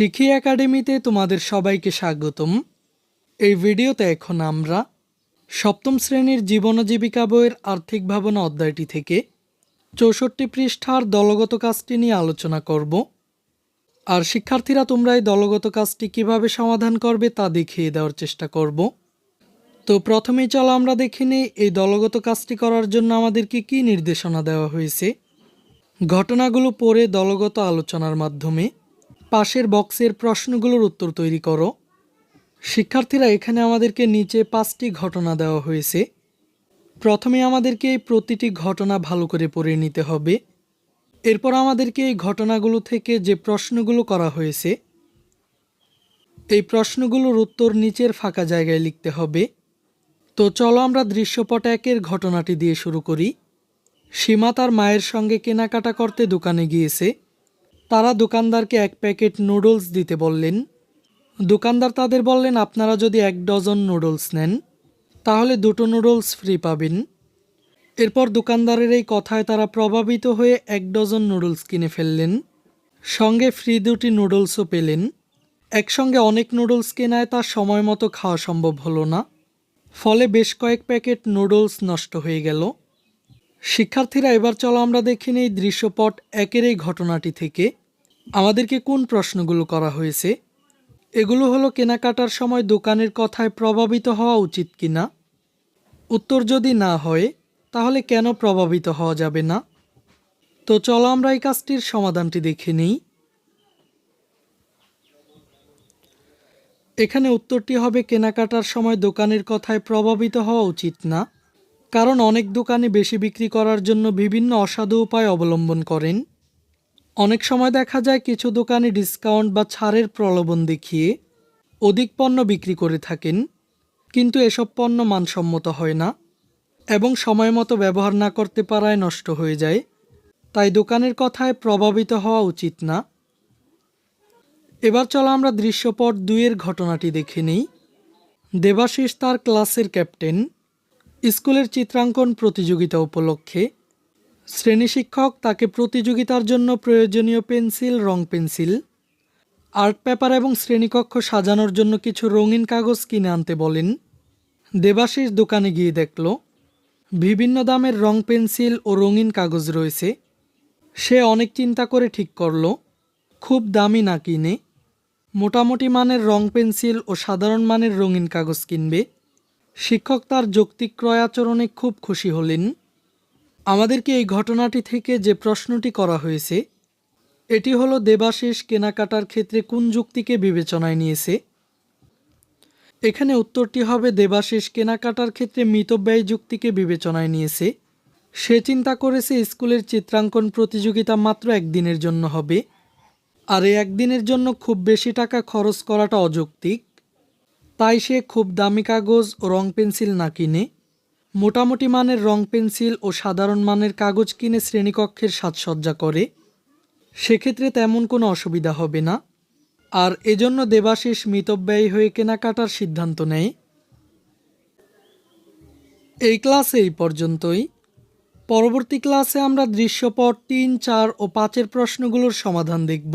শিখি একাডেমিতে তোমাদের সবাইকে স্বাগতম। এই ভিডিওতে এখন আমরা সপ্তম শ্রেণির জীবন জীবিকা বইয়ের আর্থিক ভাবনা অধ্যায়টি থেকে চৌষট্টি পৃষ্ঠার দলগত কাজটি নিয়ে আলোচনা করব। আর শিক্ষার্থীরা তোমরা এই দলগত কাজটি কীভাবে সমাধান করবে তা দেখিয়ে দেওয়ার চেষ্টা করব। তো প্রথমেই চলো আমরা দেখে নিই, এই দলগত কাজটি করার জন্য আমাদেরকে কী নির্দেশনা দেওয়া হয়েছে। ঘটনাগুলো পড়ে দলগত আলোচনার মাধ্যমে। পাশের বক্সের প্রশ্নগুলোর উত্তর তৈরি করো। শিক্ষার্থীরা এখানে আমাদেরকে নিচে পাঁচটি ঘটনা দেওয়া হয়েছে। প্রথমে আমাদেরকে এই প্রতিটি ঘটনা ভালো করে পড়ে নিতে হবে। এরপর আমাদেরকে এই ঘটনাগুলো থেকে যে প্রশ্নগুলো করা হয়েছে, এই প্রশ্নগুলোর উত্তর নিচের ফাঁকা জায়গায় লিখতে হবে। তো চলো আমরা দৃশ্যপট একের ঘটনাটি দিয়ে শুরু করি। সীমা তার মায়ের সঙ্গে কেনাকাটা করতে দোকানে গিয়েছে। তারা দোকানদারকে এক প্যাকেট নুডলস দিতে বললেন। দোকানদার তাদের বললেন, আপনারা যদি এক ডজন নুডলস নেন, তাহলে দুটো নুডলস ফ্রি পাবেন। এরপর দোকানদারের এই কথায় তারা প্রভাবিত হয়ে এক ডজন নুডলস কিনে ফেললেন। সঙ্গে ফ্রি দুটি নুডলসও পেলেন। একসঙ্গে অনেক নুডলস কেনায় তার সময় মতো খাওয়া সম্ভব হলো না। ফলে বেশ কয়েক প্যাকেট নুডলস নষ্ট হয়ে গেল। শিক্ষার্থীরা, এবার চলো আমরা দেখে নিই দৃশ্যপট একের এই ঘটনাটি থেকে। আমাদেরকে কোন প্রশ্নগুলো করা হয়েছে? এগুলো হলো, কেনাকাটার সময় দোকানের কথায় প্রভাবিত হওয়া উচিত কিনা? উত্তর যদি না হয়, তাহলে কেন প্রভাবিত হওয়া যাবে না? তো চলো আমরা এই কাজটির সমাধানটি দেখে নিই। এখানে উত্তরটি হবে, কেনাকাটার সময় দোকানের কথায় প্রভাবিত হওয়া উচিত না। কারণ অনেক দোকানে বেশি বিক্রি করার জন্য বিভিন্ন অসাধু উপায় অবলম্বন করেন। অনেক সময় দেখা যায় কিছু দোকানে ডিসকাউন্ট বা ছাড়ের প্রলোভন দেখিয়ে অধিক পণ্য বিক্রি করে থাকেন, কিন্তু এসব পণ্য মানসম্মত হয় না এবং সময় মতো ব্যবহার না করতে পারায় নষ্ট হয়ে যায়। তাই দোকানের কথায় প্রভাবিত হওয়া উচিত না। এবার চলো আমরা দৃশ্যপট দুইয়ের ঘটনাটি দেখে নিই। দেবাশিস তার ক্লাসের ক্যাপ্টেন। স্কুলের চিত্রাঙ্কন প্রতিযোগিতা উপলক্ষে শ্রেণি শিক্ষক তাকে প্রতিযোগিতার জন্য প্রয়োজনীয় পেন্সিল, রং পেন্সিল, আর্ট পেপার এবং শ্রেণীকক্ষ সাজানোর জন্য কিছু রঙিন কাগজ কিনে আনতে বলেন। দেবাশিস দোকানে গিয়ে দেখল, বিভিন্ন দামের রং পেন্সিল ও রঙিন কাগজ রয়েছে। সে অনেক চিন্তা করে ঠিক করল, খুব দামি না কিনে। মোটামুটি মানের রং পেন্সিল ও সাধারণ মানের রঙিন কাগজ কিনবে। শিক্ষক তার যৌক্তিক ক্রয় আচরণে খুব খুশি হলেন। আমাদেরকে এই ঘটনাটি থেকে যে প্রশ্নটি করা হয়েছে, এটি হলো দেবাশিস কেনাকাটার ক্ষেত্রে কোন যুক্তিকে বিবেচনায় নিয়েছে। এখানে উত্তরটি হবে দেবাশিস কেনাকাটার ক্ষেত্রে মিতব্যয় যুক্তিকে বিবেচনায় নিয়েছে। সে চিন্তা করেছে স্কুলের চিত্রাঙ্কন প্রতিযোগিতা মাত্র একদিনের জন্য হবে, আর এই একদিনের জন্য খুব বেশি টাকা খরচ করাটা অযৌক্তিক। তাই সে খুব দামি কাগজ ও রং পেন্সিল না কিনে, মোটামুটি মানের রং পেন্সিল ও সাধারণ মানের কাগজ কিনে শ্রেণীকক্ষের সাজসজ্জা করে, সেক্ষেত্রে তেমন কোনো অসুবিধা হবে না। আর এজন্য দেবাশিস মিতব্যয়ী হয়ে কেনাকাটার সিদ্ধান্ত নেয়। এই ক্লাসে এই পর্যন্তই। পরবর্তী ক্লাসে আমরা দৃশ্যপট তিন, চার ও পাঁচের প্রশ্নগুলোর সমাধান দেখব।